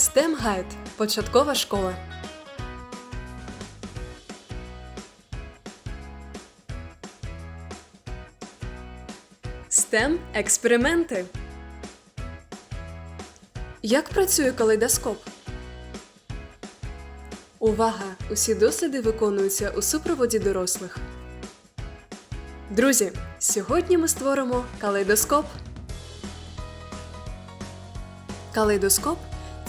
STEM Guide – Початкова школа. STEM – експерименти. Як працює калейдоскоп? Увага! Усі досліди виконуються у супроводі дорослих. Друзі, сьогодні ми створимо калейдоскоп. Калейдоскоп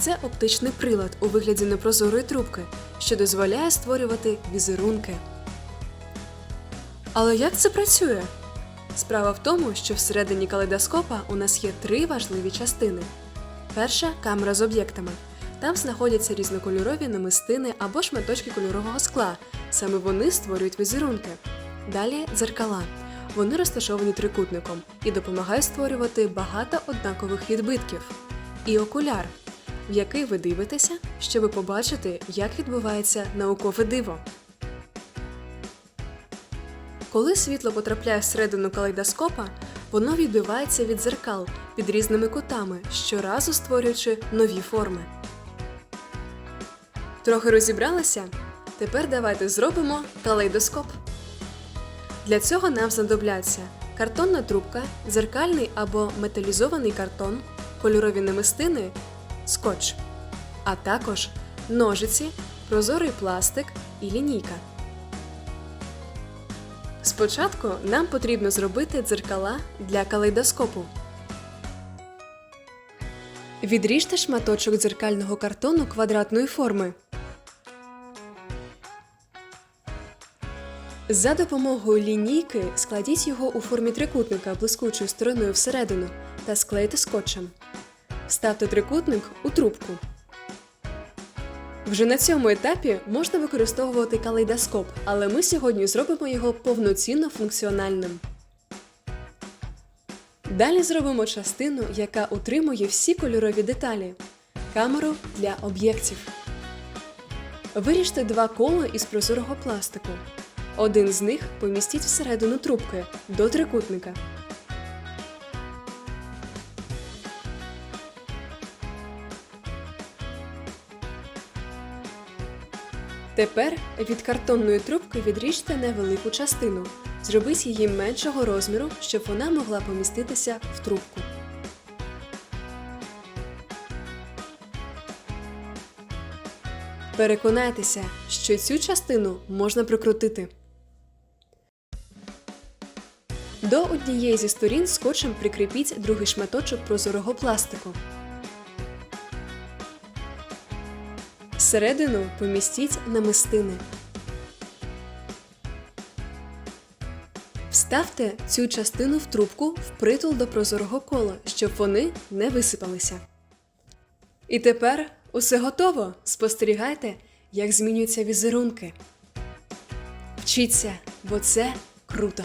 це оптичний прилад у вигляді непрозорої трубки, що дозволяє створювати візерунки. Але як це працює? Справа в тому, що всередині калейдоскопа у нас є три важливі частини. Перша камера з об'єктами. Там знаходяться різнокольорові намистини або шматочки кольорового скла. Саме вони створюють візерунки. Далі дзеркала. Вони розташовані трикутником і допомагають створювати багато однакових відбитків. І окуляр, в який ви дивитеся, щоб побачити, як відбувається наукове диво. Коли світло потрапляє всередину калейдоскопа, воно відбивається від дзеркал під різними кутами, щоразу створюючи нові форми. Трохи розібралися? Тепер давайте зробимо калейдоскоп. Для цього нам знадобляться картонна трубка, дзеркальний або металізований картон, кольорові намистини, скотч, а також ножиці, прозорий пластик і лінійка. Спочатку нам потрібно зробити дзеркала для калейдоскопу. Відріжте шматочок дзеркального картону квадратної форми. За допомогою лінійки складіть його у формі трикутника блискучою стороною всередину та склейте скотчем. Вставте трикутник у трубку. Вже на цьому етапі можна використовувати калейдоскоп, але ми сьогодні зробимо його повноцінно функціональним. Далі зробимо частину, яка утримує всі кольорові деталі камеру для об'єктів. Виріжте два кола із прозорого пластику. Один з них помістіть всередину трубки до трикутника. Тепер від картонної трубки відріжте невелику частину. Зробіть її меншого розміру, щоб вона могла поміститися в трубку. Переконайтеся, що цю частину можна прикрутити. До однієї зі сторін скотчем прикріпіть другий шматочок прозорого пластику. Всередину помістіть намистини. Вставте цю частину в трубку впритул до прозорого кола, щоб вони не висипалися. І тепер усе готово. Спостерігайте, як змінюються візерунки. Вчіться, бо це круто!